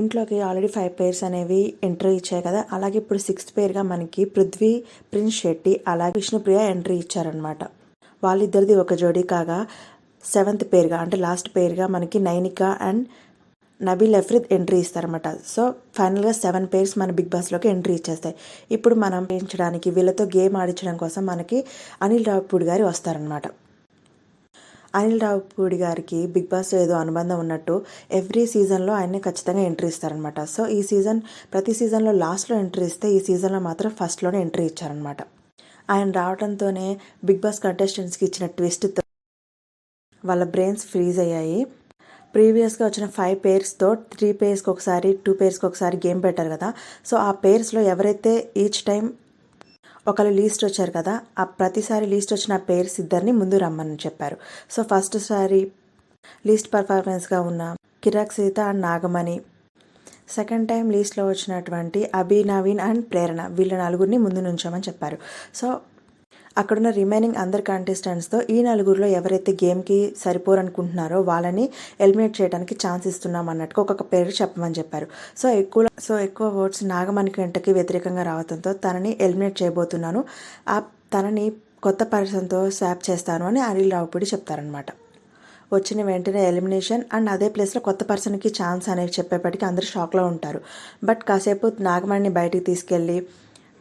ఇంట్లోకి already five pairs అనేవి entry ఇచ్చాయి కదా. అలాగే ఇప్పుడు సిక్స్త్ పేర్గా మనకి పృథ్వీ ప్రిన్స్ శెట్టి అలాగే విష్ణుప్రియ ఎంట్రీ ఇచ్చారనమాట వాళ్ళిద్దరిది ఒక జోడీ కాగా సెవెంత్ పేర్గా అంటే లాస్ట్ పేరుగా మనకి నైనిక అండ్ నబీల్ ఎఫ్రిద్ ఎంట్రీ ఇస్తారన్నమాట. సో ఫైనల్గా సెవెన్ పేర్స్ మన బిగ్ బాస్లోకి ఎంట్రీ ఇచ్చేస్తాయి. ఇప్పుడు మనం పెంచడానికి వీళ్ళతో గేమ్ ఆడించడం కోసం మనకి అనిల్ రావుపూడి గారు వస్తారనమాట అనిల్ రావుపూడి గారికి బిగ్ బాస్ ఏదో అనుబంధం ఉన్నట్టు ఎవ్రీ సీజన్లో ఆయన్ని ఖచ్చితంగా ఎంట్రీ ఇస్తారనమాట సో ఈ సీజన్ ప్రతి సీజన్లో లాస్ట్లో ఎంట్రీ ఇస్తే ఈ సీజన్లో మాత్రం ఫస్ట్లోనే ఎంట్రీ ఇచ్చారనమాట ఆయన రావడంతోనే బిగ్ బాస్ కంటెస్టెంట్స్కి ఇచ్చిన ట్విస్ట్తో వాళ్ళ బ్రెయిన్స్ ఫ్రీజ్ అయ్యాయి. ప్రీవియస్గా వచ్చిన ఫైవ్ పేర్స్తో త్రీ పేర్స్కి ఒకసారి టూ పేర్స్కి ఒకసారి గేమ్ పెట్టారు కదా. సో ఆ పేర్స్లో ఎవరైతే ఈచ్ టైం ఒకళ్ళు లీస్ట్ వచ్చారు కదా ఆ ప్రతిసారి లీస్ట్ వచ్చిన పేర్స్ ఇద్దరిని ముందు రమ్మని చెప్పారు. సో ఫస్ట్ సారి లీస్ట్ పర్ఫార్మెన్స్గా ఉన్న Kirrak Seetha and Nagamani. Second time లీస్ట్లో వచ్చినటువంటి అభి నవీన్ అండ్ ప్రేరణ వీళ్ళ నలుగురిని ముందు నుంచోమని చెప్పారు. సో అక్కడున్న రిమైనింగ్ అందరి కంటెస్టెంట్స్తో ఈ నలుగురిలో ఎవరైతే గేమ్కి సరిపోరనుకుంటున్నారో వాళ్ళని ఎలిమినేట్ చేయడానికి ఛాన్స్ ఇస్తున్నాం అన్నట్టుగా ఒక్కొక్క పేరు చెప్పమని చెప్పారు. సో ఎక్కువ సో ఎక్కువ ఓట్స్ నాగమణి గంటకి వ్యతిరేకంగా రావడంతో తనని ఎలిమినేట్ చేయబోతున్నాను. ఆ తనని కొత్త పర్సన్తో స్వాప్ చేస్తాను అని అనిల్ రావుపూడి చెప్తారనమాట వచ్చిన వెంటనే ఎలిమినేషన్ అండ్ అదే ప్లేస్లో కొత్త పర్సన్కి ఛాన్స్ అనేది చెప్పేప్పటికీ అందరూ షాక్లో ఉంటారు. బట్ కాసేపు నాగమణిని బయటికి తీసుకెళ్ళి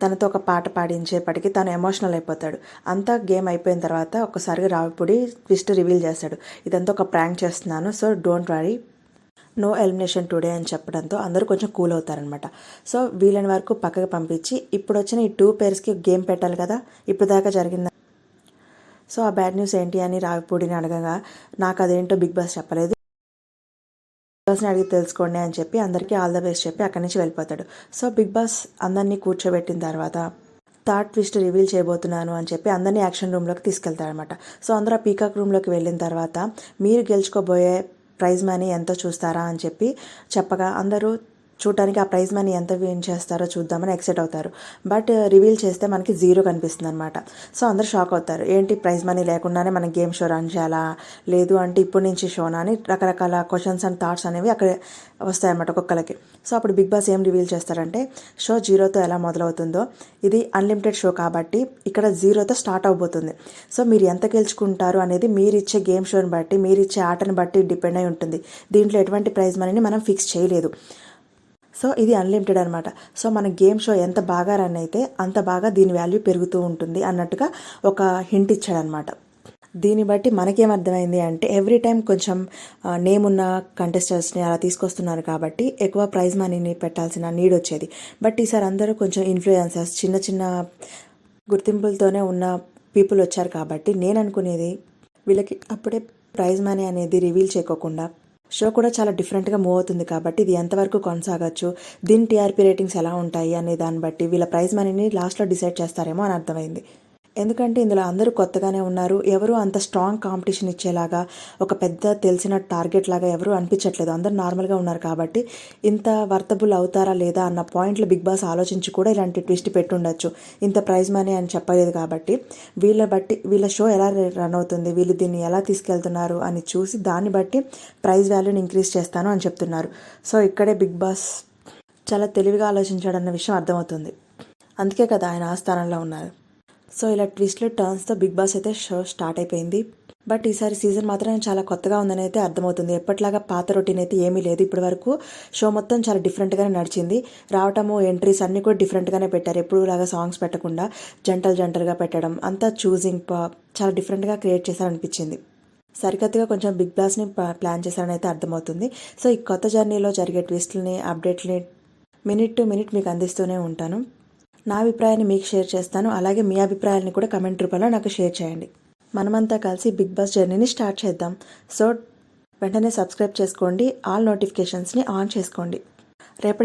తనతో ఒక పాట పాడించేపటికి తను ఎమోషనల్ అయిపోతాడు. అంతా గేమ్ అయిపోయిన తర్వాత ఒక్కసారిగా రావిపూడి ట్విస్ట్ రివీల్ చేస్తాడు. ఇదంతా ఒక ప్రాంక్ చేస్తున్నాను. So don't worry. No elimination today అని చెప్పడంతో అందరూ కొంచెం కూల్ అవుతారనమాట సో వీళ్ళని వరకు పక్కకు పంపించి ఇప్పుడు వచ్చిన ఈ టూ పేర్స్కి గేమ్ పెట్టాలి కదా? ఇప్పుడు దాకా జరిగింది? సో ఆ బ్యాడ్ న్యూస్ ఏంటి అని రావిపూడిని అడగగా నాకు అదేంటో బిగ్ బాస్ చెప్పలేదు. బాస్ని అడిగి తెలుసుకోండి అని చెప్పి అందరికీ ఆల్ ద బెస్ట్ చెప్పి అక్కడి నుంచి వెళ్ళిపోతాడు. సో బిగ్ బాస్ అందరినీ కూర్చోబెట్టిన తర్వాత థర్డ్ ట్విస్ట్ రివీల్ చేయబోతున్నాను అని చెప్పి అందరినీ యాక్షన్ రూమ్లోకి తీసుకెళ్తారనమాట సో అందరూ పీకాక్ రూమ్లోకి వెళ్ళిన తర్వాత మీరు గెలుచుకోబోయే ప్రైజ్ మనీ ఎంతో చూస్తారా అని చెప్పి చెప్పగా అందరూ చూడటానికి ఆ ప్రైజ్ మనీ ఎంత విన్ చేస్తారో చూద్దామని ఎక్సైట్ అవుతారు. బట్ uh, రివీల్ చేస్తే మనకి జీరో కనిపిస్తుంది అనమాట సో అందరు షాక్ అవుతారు. ఏంటి ప్రైజ్ మనీ లేకుండానే మనం గేమ్ షో రన్ చేయాలా? లేదు అంటే ఇప్పటి నుంచి షోనా అని రకరకాల క్వశ్చన్స్ అండ్ థాట్స్ అనేవి అక్కడ వస్తాయన్నమాట ఒక్కొక్కరికి సో అప్పుడు బిగ్ బాస్ ఏం రివీల్ చేస్తారంటే షో జీరోతో ఎలా మొదలవుతుందో ఇది అన్లిమిటెడ్ షో కాబట్టి ఇక్కడ జీరోతో స్టార్ట్ అవబోతుంది. సో మీరు ఎంత గెలుచుకుంటారు అనేది మీరు ఇచ్చే గేమ్ షోని బట్టి మీరు ఇచ్చే ఆటని బట్టి డిపెండ్ అయి ఉంటుంది. దీంట్లో ఎటువంటి ప్రైజ్ మనీని మనం ఫిక్స్ చేయలేదు. సో ఇది అన్లిమిటెడ్ అనమాట సో మన గేమ్ షో ఎంత బాగా రన్ అయితే అంత బాగా దీని వాల్యూ పెరుగుతూ ఉంటుంది అన్నట్టుగా ఒక హింట్ ఇచ్చాడనమాట దీన్ని బట్టి మనకేం అర్థమైంది అంటే ఎవ్రీ టైం కొంచెం నేమ్ ఉన్న కంటెస్టెంట్స్ని అలా తీసుకొస్తున్నారు కాబట్టి ఎక్కువ ప్రైజ్ మనీని పెట్టాల్సిన నీడ్ వచ్చేది. బట్ ఈసారి అందరూ కొంచెం ఇన్ఫ్లుయెన్సర్స్ చిన్న చిన్న గుర్తింపులతోనే ఉన్న పీపుల్ వచ్చారు కాబట్టి నేను అనుకునేది వీళ్ళకి అప్పుడే ప్రైజ్ మనీ అనేది రివీల్ చేయకోకుండా షో కూడా చాలా డిఫరెంట్గా మూవ్ అవుతుంది కాబట్టి ఇది ఎంతవరకు కొనసాగచ్చు? దీని టీఆర్పీ రేటింగ్స్ ఎలా ఉంటాయి? అనే దాన్ని బట్టి వీళ్ళ ప్రైజ్ మనీని లాస్ట్లో డిసైడ్ చేస్తారేమో అని అర్థమైంది. ఎందుకంటే ఇందులో అందరూ కొత్తగానే ఉన్నారు. ఎవరు అంత స్ట్రాంగ్ కాంపిటీషన్ ఇచ్చేలాగా ఒక పెద్ద తెలిసిన టార్గెట్ లాగా ఎవరు అనిపించట్లేదు. అందరూ నార్మల్గా ఉన్నారు కాబట్టి ఇంత వర్తబుల్ అవుతారా లేదా అన్న పాయింట్లు బిగ్ బాస్ ఆలోచించి కూడా ఇలాంటి ట్విస్ట్ పెట్టుండొచ్చు. ఇంత ప్రైజ్ మనీ అని చెప్పలేదు కాబట్టి వీళ్ళ బట్టి వీళ్ళ షో ఎలా రన్ అవుతుంది వీళ్ళు దీన్ని ఎలా తీసుకెళ్తున్నారు అని చూసి దాన్ని బట్టి ప్రైజ్ వాల్యూని ఇంక్రీజ్ చేస్తాను అని చెప్తున్నారు. సో ఇక్కడే బిగ్ బాస్ చాలా తెలివిగా ఆలోచించాడన్న విషయం అర్థమవుతుంది. అందుకే కదా ఆయన ఆ స్థానంలో ఉన్నారు. సో ఇలా ట్విస్ట్లు టర్న్స్తో బిగ్ బాస్ అయితే షో స్టార్ట్ అయిపోయింది. బట్ ఈసారి సీజన్ మాత్రం చాలా కొత్తగా ఉందని అయితే అర్థమవుతుంది. ఎప్పటిలాగా పాత రొటీన్ అయితే ఏమీ లేదు. ఇప్పటి వరకు షో మొత్తం చాలా డిఫరెంట్గానే నడిచింది. రావటము ఎంట్రీస్ అన్నీ కూడా డిఫరెంట్గానే పెట్టారు. ఎప్పుడు లాగా సాంగ్స్ పెట్టకుండా జంటలు జంటలుగా పెట్టడం అంతా చూసింగ్ చాలా డిఫరెంట్గా క్రియేట్ చేశారనిపించింది. సరికత్తుగా కొంచెం బిగ్ బాస్ని ప్లాన్ చేశారని అయితే అర్థమవుతుంది. సో ఈ కొత్త జర్నీలో జరిగే ట్విస్ట్లని అప్డేట్ని మినిట్ టు మినిట్ మీకు అందిస్తూనే ఉంటాను. నా అభిప్రాయాన్ని మీకు షేర్ చేస్తాను. అలాగే మీ అభిప్రాయాన్ని కూడా కమెంట్ రూపంలో నాకు షేర్ చేయండి. మనమంతా కలిసి బిగ్ బాస్ జర్నీని స్టార్ట్ చేద్దాం. సో వెంటనే సబ్స్క్రైబ్ చేసుకోండి. ఆల్ నోటిఫికేషన్స్ని ఆన్ చేసుకోండి. రేపటి